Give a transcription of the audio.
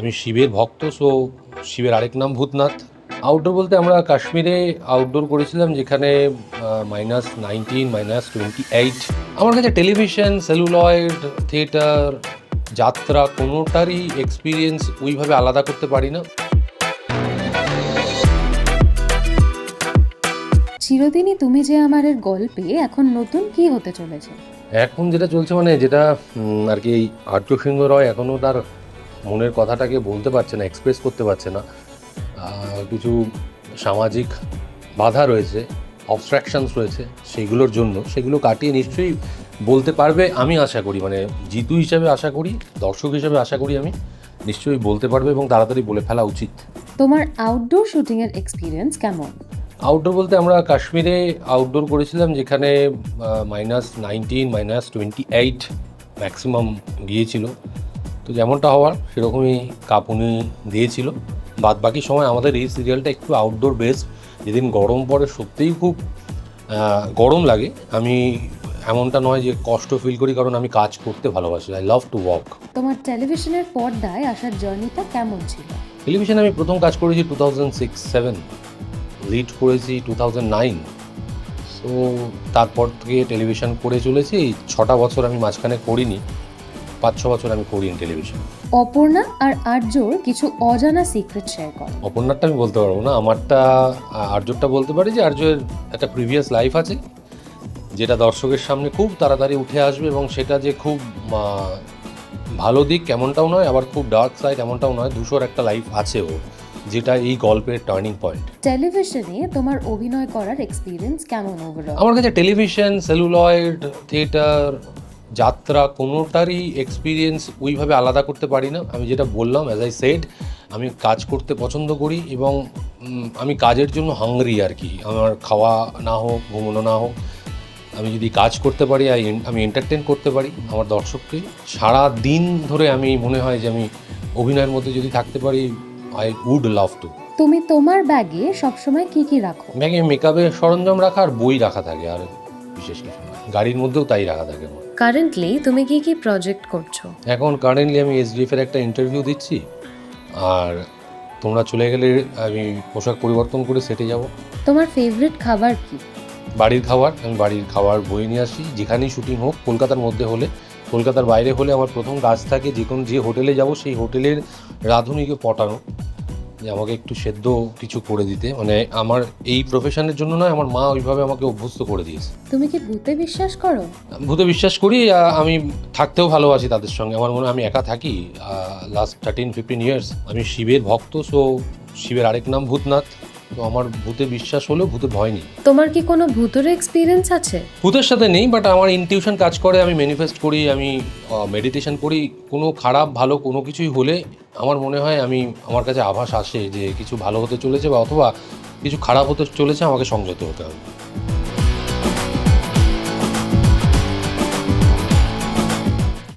আমি শিবের ভক্ত সো শিবের আরেক নাম ভূতনাথ। আউটডোর বলতে আমরা কাশ্মীরে আউটডোর করেছিলাম যেখানে minus nineteen minus twenty eight আমার কাছে টেলিভিশন সেলুলয়েড থিয়েটার যাত্রা কোনোটারই এক্সপিরিয়েন্স ওইভাবে আলাদা করতে পারি না। চিরদিনই তুমি যে আমারের গল্পে এখন নতুন কি হতে চলেছে? এখন যেটা চলছে মানে যেটা আর কি আর্য সিংহ রয় এখনও তার মনের কথাটাকে বলতে পারছে না এক্সপ্রেস করতে পারছে না। কিছু সামাজিক বাধা রয়েছে অবস্ট্রাকশনস রয়েছে সেগুলোর জন্য। সেগুলো কাটিয়ে নিশ্চয়ই বলতে পারবে আমি আশা করি। মানে জিতু হিসাবে আশা করি দর্শক হিসাবে আশা করি আমি নিশ্চয়ই বলতে পারবে এবং তাড়াতাড়ি বলে ফেলা উচিত। তোমার আউটডোর শুটিং এর এক্সপিরিয়েন্স কেমন? আউটডোর বলতে আমরা কাশ্মীরে আউটডোর করেছিলাম যেখানে minus nineteen minus twenty eight maximum গিয়েছিল। তো যেমনটা হওয়ার সেরকমই কাঁপুনি দিয়েছিল। বাদ বাকি সময় আমাদের এই সিরিয়ালটা একটু আউটডোর বেসড যেদিন গরম পড়ে সত্যিই খুব গরম লাগে। আমি এমনটা নয় যে কষ্ট ফিল করি কারণ আমি কাজ করতে ভালোবাসি। আই লাভ টু ওয়াক তোমার টেলিভিশনের পর্দায় আসার জার্নিটা কেমন ছিল? টেলিভিশনে আমি প্রথম কাজ করেছি two thousand six seven lead করেছি টু থাউজেন্ড নাইন সো তারপর থেকে টেলিভিশন করে চলেছি। ছটা বছর আমি মাঝখানে করিনি। পাঁচ ছ বছর আমি করিনি টেলিভিশন। অপর্ণা আর আর্যর কিছু অজানা সিক্রেট শেয়ার করো। অপর্ণারটা আমি বলতে পারব না আমারটা আহ, আর্যরটা বলতে পারি যে আর্যের একটা প্রিভিয়াস লাইফ আছে যেটা দর্শকের সামনে খুব তাড়াতাড়ি উঠে আসবে এবং সেটা যে খুব ভালো দিক এমনটাও নয় আবার খুব ডার্ক সাইড এমনটাও নয় দুশোর একটা লাইফ আছে ও যেটা এই গল্পের টার্নিং পয়েন্ট টেলিভিশনে তোমার অভিনয় করার এক্সপিরিয়েন্স কেমন ওভারঅল আমার কাছে টেলিভিশন সেলুলয়েড থিয়েটার যাত্রা কোনোটারই এক্সপিরিয়েন্স ওইভাবে আলাদা করতে পারি না। আমি যেটা বললাম অ্যাজ আই সেড আমি কাজ করতে পছন্দ করি এবং আমি কাজের জন্য হাঙ্গরি আর কি। আমার খাওয়া না হোক ঘুমোনো না হোক আমি যদি কাজ করতে পারি আমি এন্টারটেন করতে পারি আমার দর্শককে। সারা দিন ধরে আমি মনে হয় যে আমি অভিনয়ের মধ্যে যদি থাকতে পারি আই উড লাভ টু তুমি তোমার ব্যাগে সবসময় কি কি রাখো? ব্যাগে মেকআপের সরঞ্জাম রাখা আর বই রাখা থাকে। আর বিশেষ কিছু না। গাড়ির মধ্যেও তাই রাখা থাকে আমার। কারেন্টলি তুমি কি কি প্রজেক্ট করছ? এখন কারেন্টলি আমি এসডিএফ এর একটা ইন্টারভিউ দিচ্ছি আর তোমরা চলে গেলে আমি পোশাক পরিবর্তন করে সেটে যাব। তোমার ফেভারিট খাবার কি? বাড়ির খাবার আমি বাড়ির খাবার বয়ে নিয়ে আসি। যেখানেই শুটিং হোক কলকাতার মধ্যে হলে কলকাতার বাইরে হলে আমার প্রথম কাজ থাকে যে কোনো যে হোটেলে যাব সেই হোটেলের রাঁধুনিকে পটানো। যে আমাকে একটু সেদ্ধ কিছু করে দিতে। মানে আমার এই প্রফেশনের জন্য নয় আমার মা ওইভাবে আমাকে অভ্যস্ত করে দিয়েছে। তুমি কি ভূতে বিশ্বাস করো? ভূতে বিশ্বাস করি আমি থাকতেও ভালোবাসি তাদের সঙ্গে। আমার মনে হয় আমি একা থাকি লাস্ট থার্টিন ফিফটিন ইয়ার্স আমি শিবের ভক্ত সো শিবের আরেক নাম ভূতনাথ। তো আমার ভূতে বিশ্বাস হলেও ভূতে ভয় নেই। তোমার কি কোনো ভূতের এক্সপিরিয়েন্স আছে? ভূতের সাথে নেই বাট আমার ইনটিউশন কাজ করে আমি ম্যানিফেস্ট করি আমি মেডিটেশন করি। কোনো খারাপ ভালো কোনো কিছুই হলে আমার মনে হয় আমি আমার কাছে আভাস আসে যে কিছু ভালো হতে চলেছে বা অথবা কিছু খারাপ হতে চলেছে আমাকে সংযত হতে হবে।